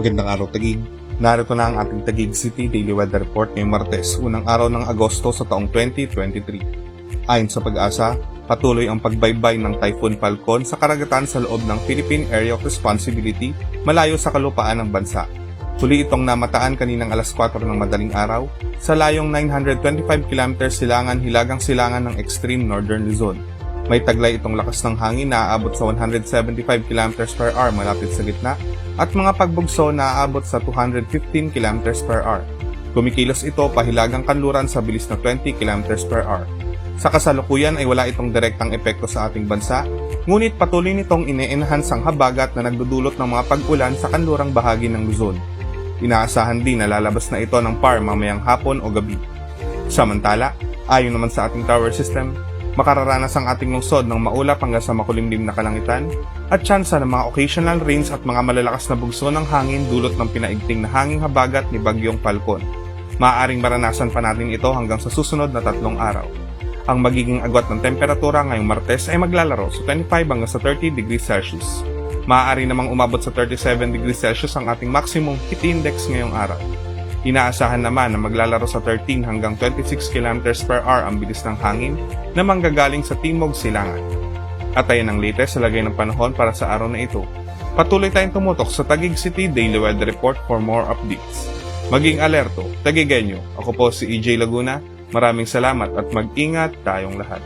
Magandang araw Tagig. Narito na ang ating Tagig City Daily Weather Report ngayong Martes, unang araw ng Agosto sa taong 2023. Ayon sa pag-asa, patuloy ang pagbaybay ng Typhoon Falcon sa karagatan sa loob ng Philippine Area of Responsibility malayo sa kalupaan ng bansa. Huli itong namataan kaninang alas 4 ng madaling araw sa layong 925 km silangan hilagang silangan ng extreme northern Luzon. May taglay itong lakas ng hangin na aabot sa 175 km per hour malapit sa gitna at mga pagbugso na aabot sa 215 km per hour. Kumikilos ito pahilagang kanluran sa bilis na 20 km per hour. Sa kasalukuyan ay wala itong direktang epekto sa ating bansa, ngunit patuloy nitong ine-enhance ang habagat na nagdudulot ng mga pag-ulan sa kanlurang bahagi ng Luzon. Inaasahan din na lalabas na ito ng PAR mamayang hapon o gabi. Samantala, ayon naman sa ating tower system, makararanas ang ating lungsod ng maulap hanggang sa makulimlim na kalangitan at tsansa ng mga occasional rains at mga malalakas na bugso ng hangin dulot ng pinaigting na hanging habagat ni Bagyong Falcon. Maaaring maranasan pa natin ito hanggang sa susunod na tatlong araw. Ang magiging agwat ng temperatura ngayong Martes ay maglalaro sa 25 hanggang sa 30 degrees Celsius. Maaari namang umabot sa 37 degrees Celsius ang ating maximum heat index ngayong araw. Inaasahan naman na maglalaro sa 13 hanggang 26 km per hour ang bilis ng hangin na manggagaling sa timog silangan. At ayan ang latest sa lagay ng panahon para sa araw na ito. Patuloy tayong tumutok sa Taguig City Daily Weather Report for more updates. Maging alerto, Tagigenyo. Ako po si EJ Laguna. Maraming salamat at mag-ingat tayong lahat.